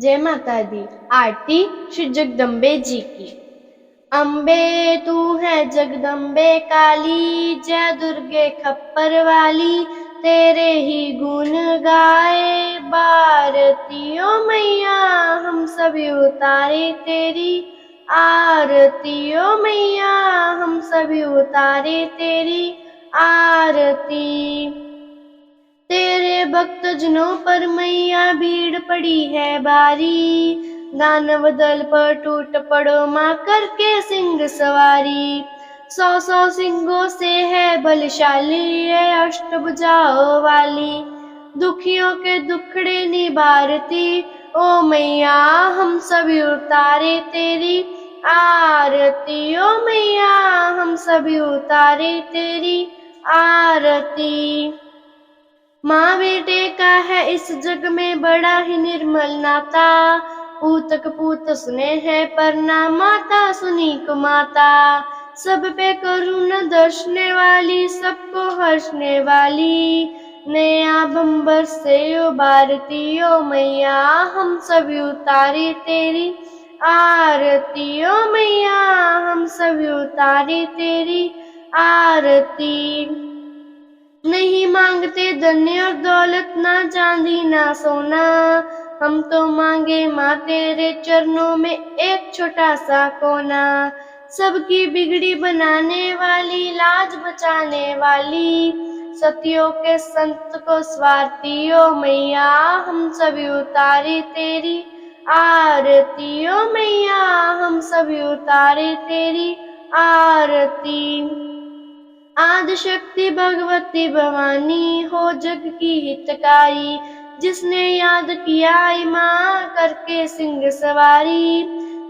जय माता दी। आरती श्री जगदम्बे जी की। अम्बे तू है जगदम्बे काली, जय दुर्गे खप्पर वाली। तेरे ही गुण गाए बारतियों मैया, हम सभी उतारे तेरी। आरतियों मैया, हम सभी उतारे तेरी। आरती, तेरे भक्त जनों पर मैया भीड़ पड़ी है बारी। दानव दल पर टूट पड़ो माँ करके सिंह सवारी। सौ सौ सिंगों से है बलशाली, ये अष्टभुजाओं वाली। दुखियों के दुखड़े निबारती, ओ मैया, हम सभी उतारे तेरी आरती ओ मैया, हम सभी उतारे तेरी आरती। माँ बेटे का है इस जग में बड़ा ही निर्मल नाता। पूत सुने है पर ना माता सुनी को माता सब पे करुण दर्शने वाली, सबको हर्षने वाली। नया बम्बर से ओ मैया, हम सभी उतारे तेरी आरती। ओ मैया, हम सभी उतारी तेरी आरती। नहीं मांगते धन्य और दौलत, ना चांदी, ना सोना। हम तो मांगे माँ तेरे चरणों में एक छोटा सा कोना। सबकी बिगड़ी बनाने वाली, लाज बचाने वाली। सतियों के संत को स्वार्थी ओ मैया, हम सभी उतारे तेरी आरती ओ मैया। हम सभी उतारे तेरी आरती। आदि शक्ति भगवती भवानी हो जग की हितकारी, जिसने याद किया माँ करके सिंह सवारी।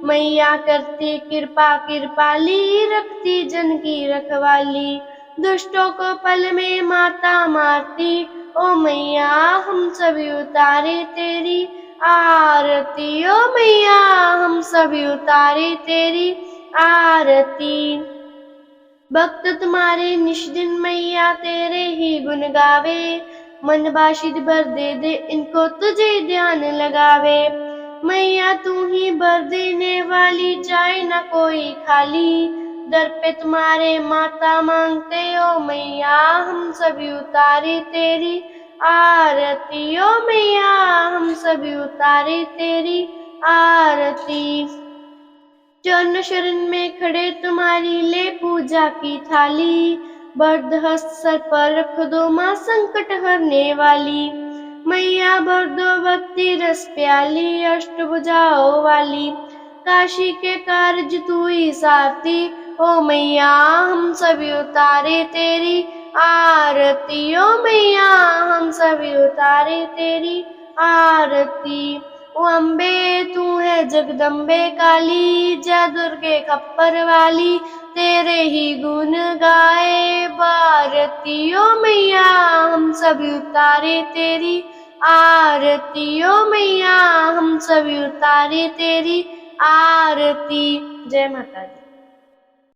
मैया करती कृपा कृपाली रखती जन की रखवाली। दुष्टों को पल में माता मारती, ओ मैया हम सभी उतारे तेरी आरती। ओ मैया हम सभी उतारे तेरी आरती। भक्त तुम्हारे निष्दिन मैया तेरे ही गुण गावे। मन बाशिद भर दे दे इनको तुझे ध्यान लगावे। मैया तू ही भर देने वाली, जाए ना कोई खाली। दर पे तुम्हारे माता मांगते ओ मैया हम सभी उतारे तेरी। आरती, ओ मैया हम सभी उतारे तेरी आरती। चरण शरण में खड़े तुम्हारी ले पूजा की थाली। सर पर रख दो माँ संकट हरने वाली। मैया भर दो भक्ति रस प्याली, अष्ट बुझाओ वाली। काशी के कार्य तू ही साथी ओ मैया, हम सभी उतारे तेरी। आरती ओ मैया, हम सभी उतारे तेरी आरती। ओ अम्बे तू जगदम्बे काली, जय दुर्गे खप्पर वाली, तेरे ही गुण गाए भारतीयों मैया, हम सभी उतारे तेरी आरती ओ मैया, हम सभी उतारे तेरी आरती। जय माता दी।